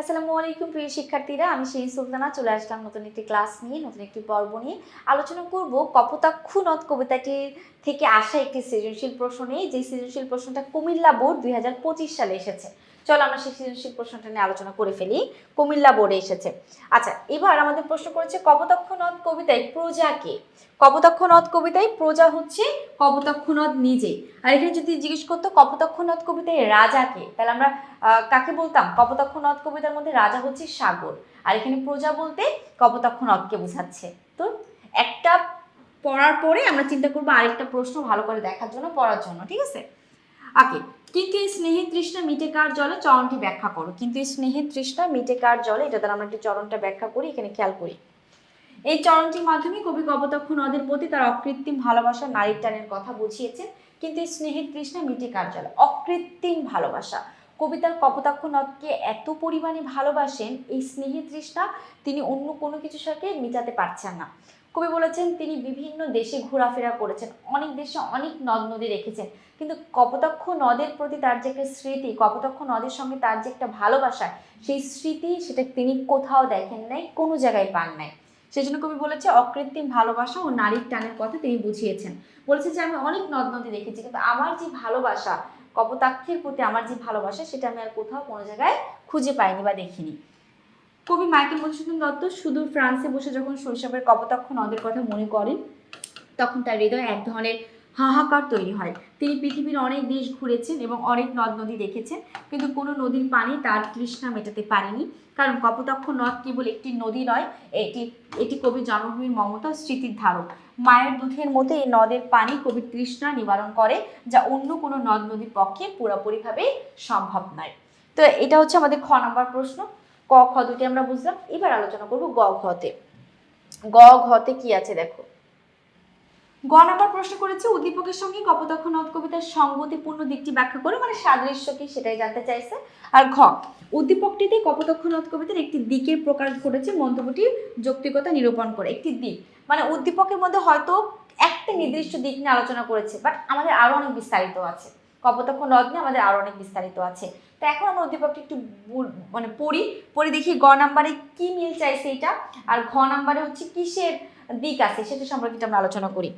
আসসালামু আলাইকুম, প্রিয় শিক্ষার্থীরা। আমি সেই সুলতানা, চলে আসলাম নতুন একটি ক্লাস নিয়ে, নতুন একটি পর্ব নিয়ে। আলোচনা করব কপোতাক্ষু নদ কবিতাটির থেকে আসা একটি সৃজনশীল প্রশ্ন যে সৃজনশীল প্রশ্নটা কুমিল্লা বোর্ড দুই হাজার পঁচিশ সালে এসেছে। চলো আমরা সৃজনশীল প্রশ্নটা নিয়ে আলোচনা করে ফেলি। কুমিল্লা বোর্ডে এসেছে। আচ্ছা এবার আমাদের প্রশ্ন করেছে কপোতাক্ষ নদ কবিতায় প্রজাকে নদ কবিতায় প্রজা হচ্ছে কপোতাক্ষ নদ নিজে। আর এখানে যদি জিজ্ঞেস করতো কপোতাক্ষ নদ কবিতায় রাজাকে তাহলে আমরা কাকে বলতাম? কপোতাক্ষ নদ কবিতার মধ্যে রাজা হচ্ছে সাগর। আর এখানে প্রজা বলতে কপোতাক্ষ নদকে বোঝাচ্ছে। তো একটা পড়ার পরে আমরা চিন্তা করব আরেকটা প্রশ্ন ভালো করে দেখার জন্য, পড়ার জন্য, ঠিক আছে? ওকে কিন্তু এই স্নেহের তৃষ্ণা মিটে কার জলে? চরণটি ব্যাখ্যা করো। কিন্তু এই স্নেহের তৃষ্ণা মিটে কার জলে? এটা দ্বারা আমরা একটি চরণটা ব্যাখ্যা করি, এখানে খেয়াল করি। এই চরণটির মাধ্যমে কবি কবতক্ষ নদের প্রতি তার অকৃত্রিম ভালোবাসা নারীর টানের কথা বুঝিয়েছেন। কিন্তু এই স্নেহের তৃষ্ণা মিটে কার জলে? অকৃত্রিম ভালোবাসা। কবিতার কপোতাক্ষ নদকে এত পরিমাণে ভালোবাসেন, এই স্নেহের তৃষ্ণা তিনি অন্য কোনো কিছুর সাথে মিটাতে পারছেন না। কবি বলেছেন, তিনি বিভিন্ন দেশে ঘোরাফেরা করেছেন, অনেক দেশে অনেক নদ নদী রেখেছেন, কিন্তু কপোতাক্ষ নদের প্রতি তার যে একটা স্মৃতি, কপোতাক্ষ নদের সঙ্গে তার যে একটা ভালোবাসা, সেই স্মৃতি সেটা তিনি কোথাও দেখেন নাই, কোনো জায়গায় পান নাই। সেই জন্য কবি বলেছে, অকৃত্রিম ভালোবাসা ও নারীর টানের কথা তিনি বুঝিয়েছেন। বলেছে যে, আমি অনেক নদ নদী দেখেছি কিন্তু আমার যে ভালোবাসা কপোতাক্ষের প্রতি আমার যে ভালোবাসা, সেটা আমি আর কোথাও কোনো জায়গায় খুঁজে পাইনি বা দেখিনি। কবি মাইকেল মধুসূদন দত্ত সুদূর ফ্রান্সে বসে যখন শৈশবের কপোতাক্ষ নদের কথা মনে করেন, তখন তার হৃদয় এক ধরনের হাহাকার তৈরি হয়। তিনি পৃথিবীর অনেক দেশ ঘুরেছেন এবং অনেক নদ নদী দেখেছেন, কিন্তু কোনো নদীর পানি তার তৃষ্ণা মেটাতে পারেনি। কারণ কপোতাক্ষ নদ কেবল একটি নদী নয়, এটি এটি কবির জন্মভূমির মমতা স্মৃতির ধারক। মায়ের দুধের মতো এই নদের পানি কবির তৃষ্ণা নিবারণ করে, যা অন্য কোনো নদ নদীর পক্ষে পুরোপুরিভাবে সম্ভব নয়। তো এটা হচ্ছে আমাদের খ নম্বর প্রশ্ন। ক, খ দুটি আমরা বুঝলাম। এবার আলোচনা করব গ ঘতে গ ঘতে কি আছে দেখো? গ নাম্বার প্রশ্ন করেছে, উদ্দীপকের সঙ্গে কপোতাক্ষ নদ কবিতার সঙ্গতিপূর্ণ দিকটি ব্যাখ্যা করে মানে সাদৃশ্য কি সেটাই জানতে চাইছে। আর ঘ, উদ্দীপকটিতে কপোতাক্ষ নদ কবিতার একটি দিকের প্রকাশ ঘটেছে, মন্তব্যটি যৌক্তিকতা নিরূপণ করে। একটি দিক মানে উদ্দীপকের মধ্যে হয়তো একটা নির্দিষ্ট দিক নিয়ে আলোচনা করেছে বাট আমাদের আরও অনেক বিস্তারিত আছে। কপোতাক্ষ নদ নিয়ে আমাদের আরও অনেক বিস্তারিত আছে। তো এখন আমরা উদ্দীপকটি একটু মানে পড়ি, পড়ে দেখি গ নাম্বারে কি মিল চাইছে এটা আর ঘ নাম্বারে হচ্ছে কিসের দিক আছে, সেটা সম্পর্কে আমরা আলোচনা করি।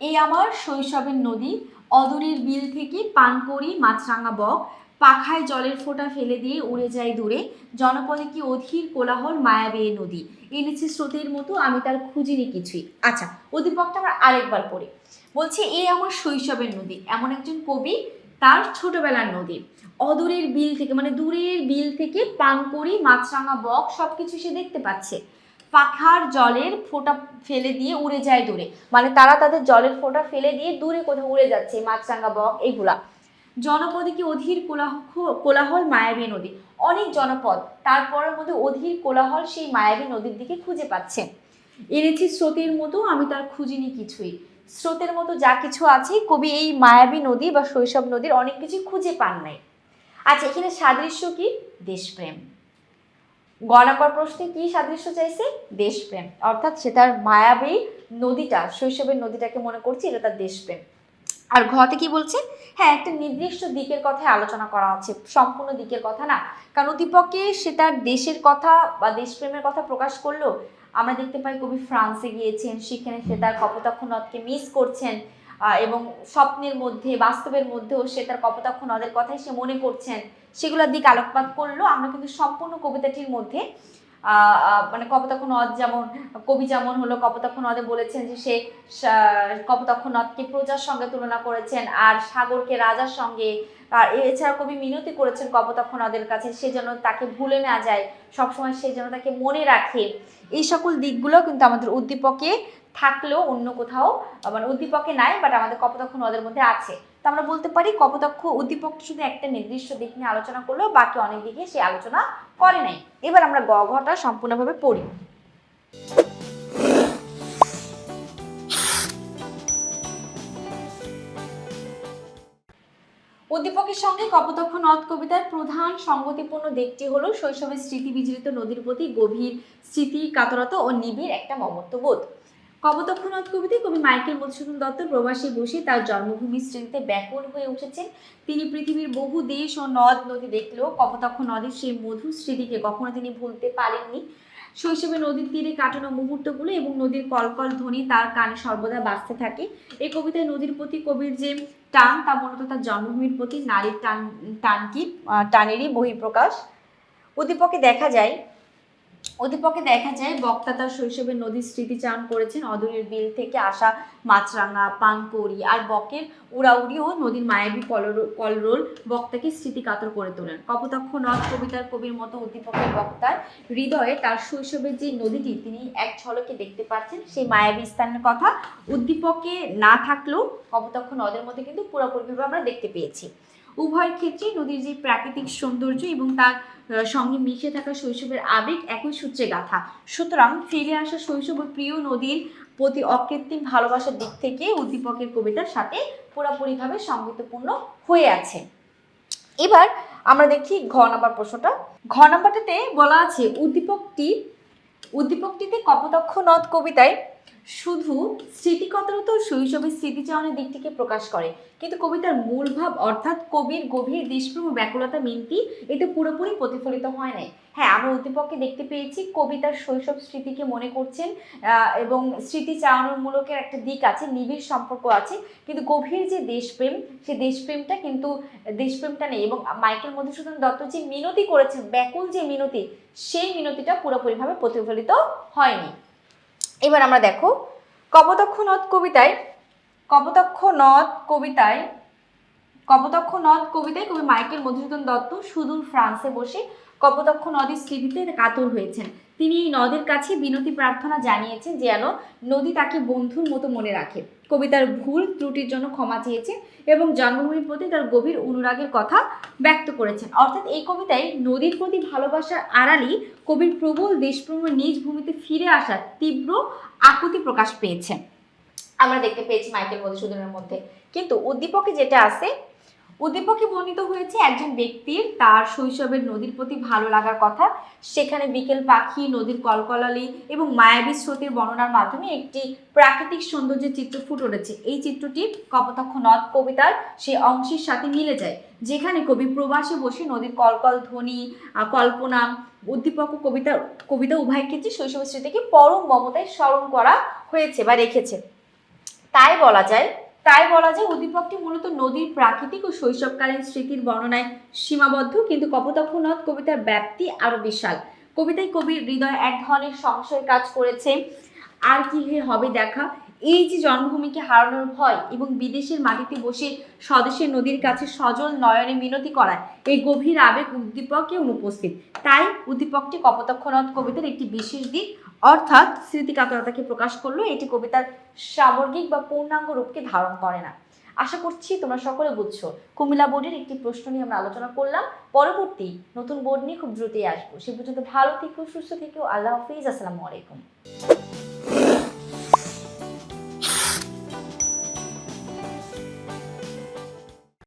এই আমার শৈশবের নদী, অদূরের বিল থেকে পান করি মাছরাঙা বক, পাখায় জলের ফোঁটা ফেলে দিয়ে উড়ে যায় দূরে, জনপদে কি অধীর কোলাহল মায়াবে নদী? এনেছে স্রোতের মতো আমি তার খুঁজিনি কিছুই। আচ্ছা উদ্দীপকটা আমরা আরেকবার পড়ি। বলছে, এই আমার শৈশবের নদী। এমন একজন কবি তার ছোটবেলার নদী। অদূরের বিল থেকে মানে দূরের বিল থেকে পান করি মাছরাঙা বক সব কিছু সে দেখতে পাচ্ছে। পাখার জলের ফোঁটা ফেলে দিয়ে উড়ে যায় দূরে। মানে তারা তাদের জলের ফোঁটা ফেলে দিয়ে দূরে কোথাও উড়ে যাচ্ছে, মাছরাঙা বক এগুলা জনপদে কি অধীর কোলাহ, কোলাহল মায়াবী নদী? অনেক জনপদ, তারপরের মধ্যে অধীর কোলাহল সেই মায়াবী নদীর দিকে খুঁজে পাচ্ছে। এনেছি স্রোতের মতো, আমি তার খুঁজিনি কিছুই। স্রোতের মতো যা কিছু আছে, কবি এই মায়াবী নদী বা শৈশব নদীর অনেক কিছু খুঁজে পান নাই। আচ্ছা এখানে সাদৃশ্য কি? দেশপ্রেম। গণাকর প্রশ্নে কি সাদৃশ্য চাইছে? দেশপ্রেম। অর্থাৎ সে তার মায়াবী নদীটা, শৈশবের নদীটাকে মনে করছে, এটা তার দেশপ্রেম। আর ঘতে কি বলছে? হ্যাঁ একটা নির্দিষ্ট দিকের কথাই আলোচনা করা আছে, সম্পূর্ণ দিকের কথা না। কারণ উদ্দীপকে সে তার দেশের কথা বা দেশপ্রেমের কথা প্রকাশ করল। আমরা দেখতে পাই কবি ফ্রান্সে গিয়েছেন, সেখানে সে তার কপোতাক্ষ নদকে মিস করছেন। এবং স্বপ্নের মধ্যে, বাস্তবের মধ্যেও সে তার কপোতাক্ষ নদের কথাই সে মনে করছেন, সেগুলোর দিক আলোকপাত করল। আমরা কিন্তু সম্পূর্ণ কবিতাটির মধ্যে মানে কপোতাক্ষ নদ যেমন, কবি যেমন হলো, কপোতাক্ষ নদে বলেছেন যে সা- কপোতাক্ষ নদকে প্রজার সঙ্গে তুলনা করেছেন আর সাগরকে রাজার সঙ্গে। আর এছাড়া কবি মিনতি করেছেন কপোতাক্ষ নদের কাছে, সে যেন তাকে ভুলে না যায়, সবসময় সে যেন তাকে মনে রাখে। এই সকল দিকগুলো কিন্তু আমাদের উদ্দীপকে থাকলেও অন্য কোথাও মানে উদ্দীপকে নাই বাট আমাদের কপোতাক্ষ নদের মধ্যে আছে। তো আমরা বলতে পারি কপোতাক্ষ উদ্দীপক শুধু একটা নির্দিষ্ট দিক নিয়ে আলোচনা করলেও বাকি অনেক দিকে সে আলোচনা করে নাই। এবার আমরা গ ঘটা সম্পূর্ণভাবে পড়ি। উদ্দীপকের সঙ্গে কপোতাক্ষ নদ কবিতার প্রধান সঙ্গতিপূর্ণ দিকটি হলো শৈশবের স্মৃতি বিজড়িত নদীর প্রতি গভীর স্মৃতি, কাতরতা ও নিবিড় একটা মমত্ববোধ। কপোতাক্ষ নদ কবিতায় কবি মাইকেল মধুসূদন দত্ত প্রবাসী বসে তার জন্মভূমি স্মৃতিতে ব্যাকুল হয়ে উঠেছেন। তিনি পৃথিবীর বহু দেশ ও নদ নদী দেখলেও কপোতাক্ষ নদীর সেই মধুর স্মৃতিকে কখনো তিনি ভুলতে পারেননি। শৈশবে নদীর তীরে কাটানো মুহূর্তগুলো এবং নদীর কলকল ধ্বনি তার কানে সর্বদা বাজতে থাকে। এই কবিতায় নদীর প্রতি কবির যে টান, তা মূলত তার জন্মভূমির প্রতি নারীর টান, টানকি টানেরই বহিঃপ্রকাশ। উদ্দীপকে দেখা যায় উদ্দীপকে দেখা যায় বক্তা তার শৈশবের নদীর স্মৃতিচারণ করেছেন। অদূরের বিল থেকে আসা মাছরাঙা পানকৌড়ি আর বকের উড়াউড়ি ও নদীর মায়াবী কলর- কলরোল বক্তাকে স্মৃতিকাতর করে তোলেন। কপোতাক্ষ নদ কবিতার কবির মতো উদ্দীপকের বক্তার হৃদয়ে তার শৈশবের যে নদীটি তিনি এক ঝলকে দেখতে পাচ্ছেন, সেই মায়াবী স্থানের কথা উদ্দীপকে না থাকলেও কপোতাক্ষ নদের মধ্যে কিন্তু পুরোপুরিভাবে আমরা দেখতে পেয়েছি। উভয় ক্ষেত্রেই নদীর যে প্রাকৃতিক সৌন্দর্য এবং তার সঙ্গে মিশে থাকা শৈশবের আবেগ একই সূত্রে গাথা। সুতরাং ফিরে আসা শৈশব প্রিয় নদীর প্রতি অকৃত্রিম ভালোবাসার দিক থেকে উদ্দীপকের কবিতার সাথে পুরোপুরিভাবে সঙ্গীতপূর্ণ হয়ে আছে। এবার আমরা দেখি ঘ নাম্বার প্রশ্নটা। ঘ নাম্বারটাতে বলা আছে, উদ্দীপকটি, উদ্দীপকটিতে কপোতাক্ষ নদ কবিতায় শুধু স্মৃতিকতরত শৈশবের স্মৃতিচারণের দিকটিকে প্রকাশ করে। কিন্তু কবিতার মূল ভাব অর্থাৎ কবির গভীর দেশপ্রেম ও ব্যাকুলতা মিনতি, এতে পুরোপুরি প্রতিফলিত হয় নাই। হ্যাঁ আমরা অতিপক্ষে দেখতে পেয়েছি কবিতার শৈশব স্মৃতিকে মনে করছেন এবং স্মৃতিচারণমূলকের একটা দিক আছে, নিবিড় সম্পর্ক আছে। কিন্তু গভীর যে দেশপ্রেম, সে দেশপ্রেমটা কিন্তু, দেশপ্রেমটা নেই। এবং মাইকেল মধুসূদন দত্ত যে মিনতি করেছেন, ব্যাকুল যে মিনতি, সেই মিনতিটা পুরোপুরিভাবে প্রতিফলিত হয়নি। এবার আমরা দেখো কপোতাক্ষ নদ কবিতায় কপোতাক্ষ নদ কবিতায় কপোতাক্ষ নদ কবিতায় কবি মাইকেল মধুসূদন দত্ত সুদূর ফ্রান্সে বসে কপোতাক্ষ নদীর স্মৃতিতে কাতর হয়েছেন। তিনি এই নদের কাছে বিনতি প্রার্থনা জানিয়েছেন যেন নদী তাকে বন্ধুর মতো মনে রাখে। কবিতার ভুল ত্রুটির জন্য ক্ষমা চেয়েছেন এবং জন্মভূমির প্রতি তার গভীর অনুরাগের কথা ব্যক্ত করেছেন। অর্থাৎ এই কবিতায় নদীর প্রতি ভালোবাসার আড়ালেই কবির প্রবল দেশপ্রেম নিজ ভূমিতে ফিরে আসার তীব্র আকুতি প্রকাশ পেয়েছে আমরা দেখতে পেয়েছি মাইকেল মধুসূদনের মধ্যে। কিন্তু উদ্দীপকে যেটা আছে উদ্দীপকে বর্ণিত হয়েছে একজন ব্যক্তির তার শৈশবের নদীর প্রতি ভালো লাগার কথা। সেখানে বিকেল পাখি, নদীর কলকলালি এবং মায়াবী স্রোতের বর্ণনার মাধ্যমে একটি প্রাকৃতিক সৌন্দর্যের চিত্র ফুটে উঠেছে। এই চিত্রটি কপোতাক্ষ নদ কবিতার সেই অংশের সাথে মিলে যায়, যেখানে কবি প্রবাসে বসে নদীর কলকল, ধ্বনি কল্পনা, উদ্দীপক কবিতা কবিতা উভয় ক্ষেত্রে শৈশব স্মৃতিকে পরম মমতায় স্মরণ করা হয়েছে বা রেখেছে। তাই বলা যায় তাই বলা যায় উদ্দীপকটি মূলত নদীর প্রাকৃতিক ও শৈশবকালীন স্মৃতির বর্ণনায় সীমাবদ্ধ, কিন্তু কপোতাক্ষ কবিতার ব্যাপ্তি আরও বিশাল। কবিতায় কবির হৃদয় এক ধরনের সংশয় কাজ করেছে। আর কি হবে দেখা? এই যে জন্মভূমিকে হারানোর ভয় এবং বিদেশের মাটিতে বসে স্বদেশের নদীর কাছে সজল নয়নে মিনতি করায়, এই গভীর আবেগ উদ্দীপকে অনুপস্থিত। তাই উদ্দীপকটি কপোতাক্ষ নদ কবিতার একটি বিশেষ দিক। অর্থাৎ স্মৃতিকাতরতাকে প্রকাশ করল, এটি কবিতার সামগ্রিক বা পূর্ণাঙ্গ রূপকে ধারণ করে না। আশা করছি তোমরা সকলে বুঝছ। কুমিল্লা বোর্ডের একটি প্রশ্ন নিয়ে আমরা আলোচনা করলাম। পরবর্তী নতুন বোর্ড নিয়ে খুব দ্রুতই আসব। সে পর্যন্ত ভালো থেকো, সুস্থ থেকো। আল্লাহ হাফিজ। আসসালামু আলাইকুম।